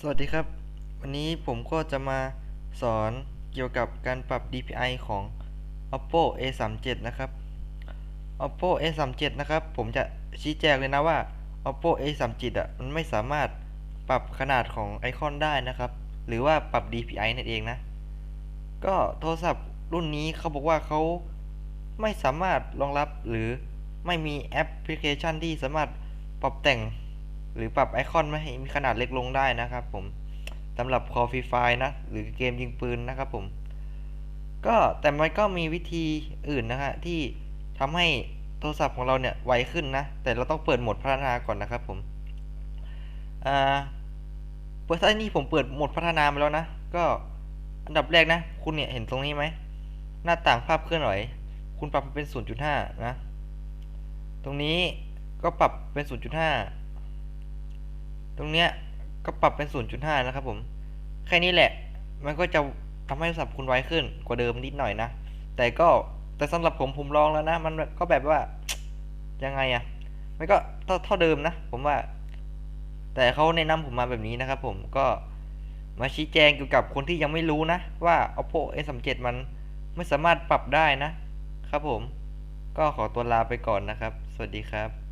สวัสดีครับ วันนี้ผมก็จะมาสอนเกี่ยวกับการปรับ DPI ของ Oppo A37 นะครับ Oppo A37 นะครับ ผมจะชี้แจงเลยนะว่า Oppo A37 อะมันไม่สามารถปรับขนาดของไอคอนได้นะครับ หรือว่าปรับ DPI นั่นเองนะ ก็โทรศัพท์รุ่นนี้เขาบอกว่าเขาไม่สามารถรองรับหรือไม่มีแอปพลิเคชันที่สามารถปรับแต่ง หรือปรับไอคอนไม่ให้มีขนาดเล็กลงได้นะครับผมสำหรับ Call Free Fire นะ หรือเกมยิงปืนนะครับผมก็แต่มันก็มีวิธีอื่นนะฮะที่ทำให้โทรศัพท์ของเราเนี่ยไวขึ้นนะ แต่เราต้องเปิดโหมดพัฒนาก่อนนะครับผมอ่าเปิดถ้านี่ผมเปิดโหมดพัฒนามาแล้วนะ ก็อันดับแรกนะ คุณเนี่ยเห็นตรงนี้ไหม หน้าต่างภาพเคลื่อนไหว คุณปรับเป็น 0.5 นะ ตรงนี้ก็ปรับเป็น 0.5 ตรงเนี้ยก็ปรับเป็น 0.5 นะครับผม แค่นี้แหละ มันก็จะทำให้โทรศัพท์คุณไวขึ้นกว่าเดิมนิดหน่อยนะ แต่ก็แต่สำหรับผมผมลองแล้วนะ มันก็แบบว่ายังไงอะมันก็เท่าเดิมนะ ผมว่า แต่เขาแนะนำผมมาแบบนี้นะครับผมก็มาชี้แจงเกี่ยวกับคนที่ยังไม่รู้นะ ว่า oppo a37 มันไม่สามารถปรับได้นะครับผม ก็ขอตัวลาไปก่อนนะครับ สวัสดีครับ